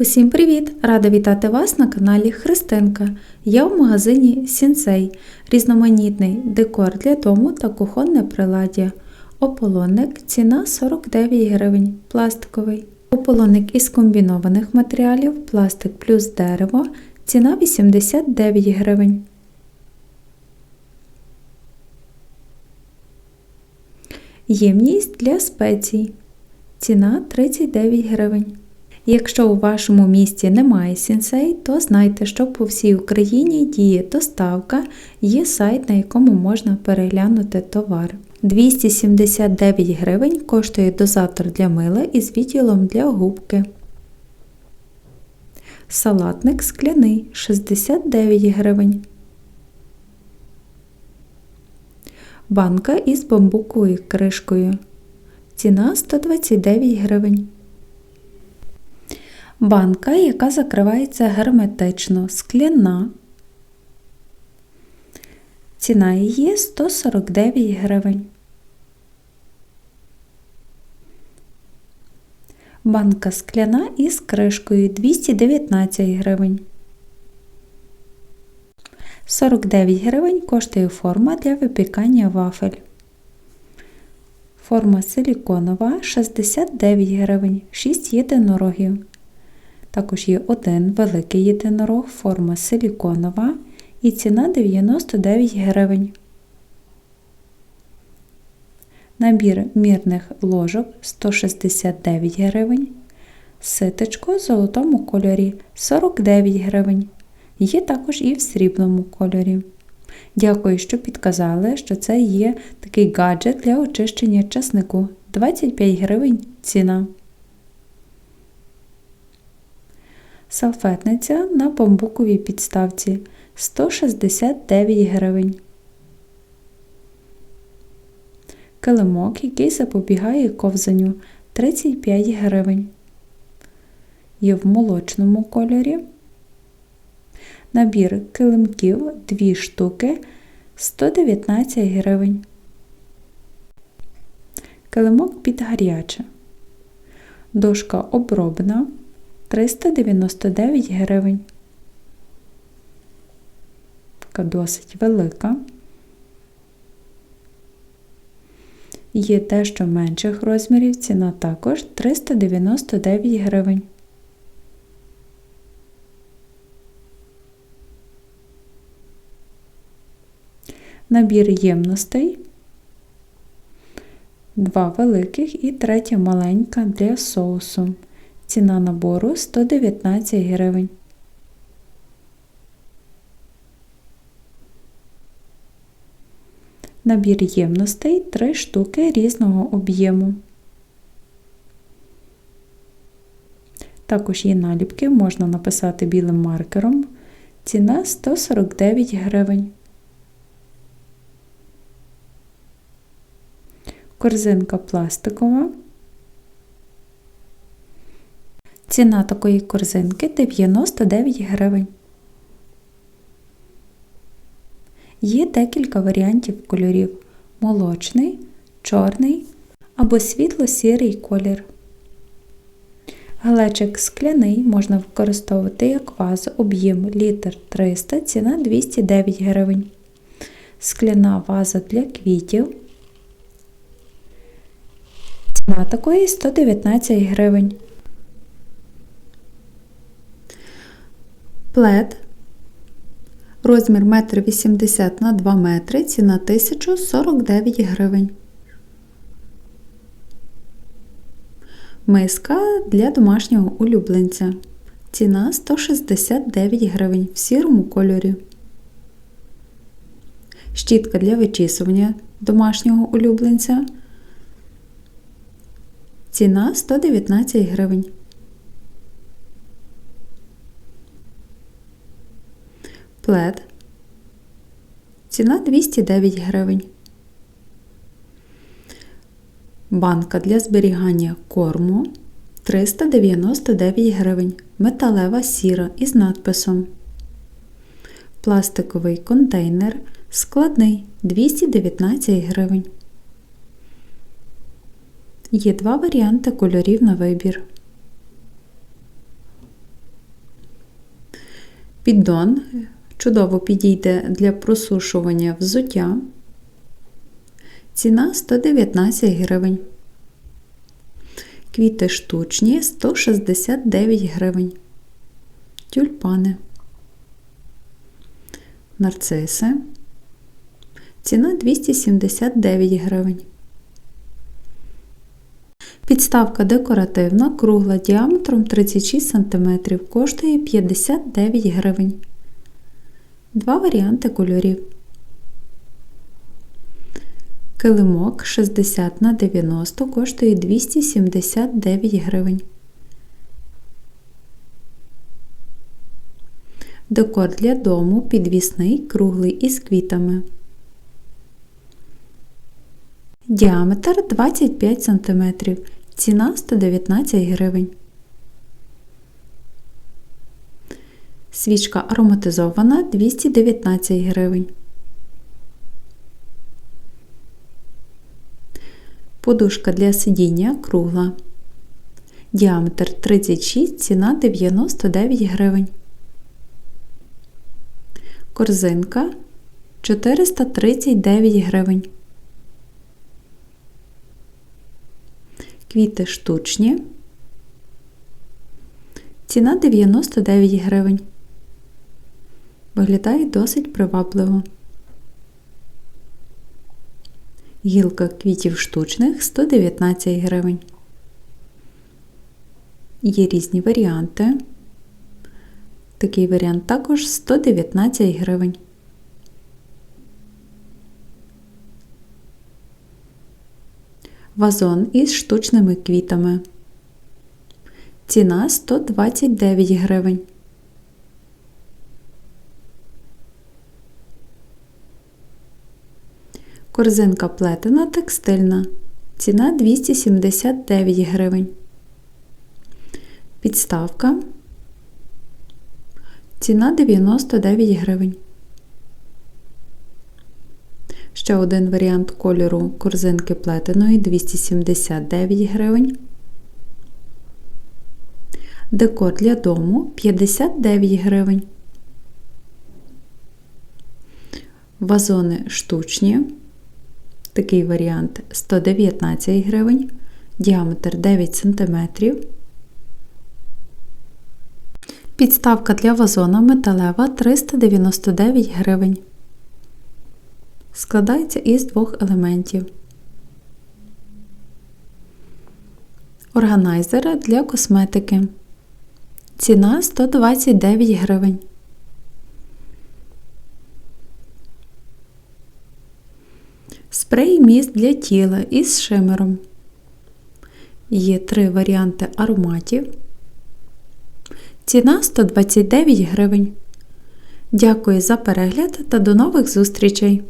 Усім привіт! Рада вітати вас на каналі Христинка. Я в магазині Сінсей. Різноманітний декор для дому та кухонне приладдя. Ополонник ціна 49 гривень, пластиковий. Ополонник із комбінованих матеріалів, пластик плюс дерево, ціна 89 гривень. Ємність для спецій. Ціна 39 гривень. Якщо у вашому місті немає сінсей, то знайте, що по всій Україні діє доставка, є сайт, на якому можна переглянути товар. 279 гривень коштує дозатор для мила із відділом для губки. Салатник скляний 69 гривень. Банка із бамбуковою кришкою. Ціна 129 гривень. Банка, яка закривається герметично, скляна. Ціна її 149 гривень. Банка скляна із кришкою 219 гривень. 49 гривень коштує форма для випікання вафель. Форма силіконова 69 гривень, 6 єдинорогів. Також є один великий єдинорог, форма силіконова і ціна 99 гривень. Набір мірних ложок 169 гривень. Ситечко в золотому кольорі 49 гривень. Є також і в срібному кольорі. Дякую, що підказали, що це є такий гаджет для очищення часнику. 25 гривень ціна. Салфетниця на бамбуковій підставці 169 гривень. Килимок, який запобігає ковзанню 35 гривень. Є в молочному кольорі. Набір килимків 2 штуки 119 гривень. Килимок під гаряче. Дошка обробна 399 гривень. Така досить велика. Є дещо менших розмірів, ціна також 399 гривень. Набір ємностей. Два великих і третя маленька для соусу. Ціна набору 119 гривень. Набір ємностей 3 штуки різного об'єму. Також є наліпки, можна написати білим маркером. Ціна 149 гривень. Корзинка пластикова. Ціна такої корзинки 99 гривень. Є декілька варіантів кольорів молочний, чорний або світло-сірий колір. Глечик скляний можна використовувати як вазу об'єм літр 300, ціна 209 гривень. Скляна ваза для квітів. Ціна такої 119 гривень. Плед. Розмір 1,80 м на 2 метри, ціна 1049 гривень. Миска для домашнього улюбленця. Ціна 169 гривень в сірому кольорі. Щітка для вичісування домашнього улюбленця. Ціна 119 гривень. Плед. Ціна 209 гривень. Банка для зберігання корму 399 гривень. Металева сіра із надписом. Пластиковий контейнер складний 219 гривень. Є два варіанти кольорів на вибір. Піддон чудово підійде для просушування взуття. Ціна 119 гривень. Квіти штучні 169 гривень. Тюльпани. Нарциси. Ціна 279 гривень. Підставка декоративна, кругла діаметром 36 см, коштує 59 гривень. Два варіанти кольорів. Килимок 60 на 90 коштує 279 гривень. Декор для дому підвісний круглий із квітами. Діаметр 25 см. Ціна 119 гривень. Свічка ароматизована 219 гривень. Подушка для сидіння кругла. Діаметр 36, ціна 99 гривень. Корзинка 439 гривень. Квіти штучні. Ціна 99 гривень. Виглядає досить привабливо. Гілка квітів штучних 119 гривень. Є різні варіанти. Такий варіант також 119 гривень. Вазон із штучними квітами. Ціна 129 гривень. Корзинка плетена текстильна. Ціна 279 гривень. Підставка. Ціна 99 гривень. Ще один варіант кольору корзинки плетеної 279 гривень. Декор для дому 59 гривень. Вазони штучні. Такий варіант 119 гривень, діаметр 9 см. Підставка для вазона металева 399 гривень. Складається із двох елементів. Органайзер для косметики. Ціна 129 гривень. Спрей міст для тіла із шимером. Є три варіанти ароматів. Ціна 129 гривень. Дякую за перегляд та до нових зустрічей!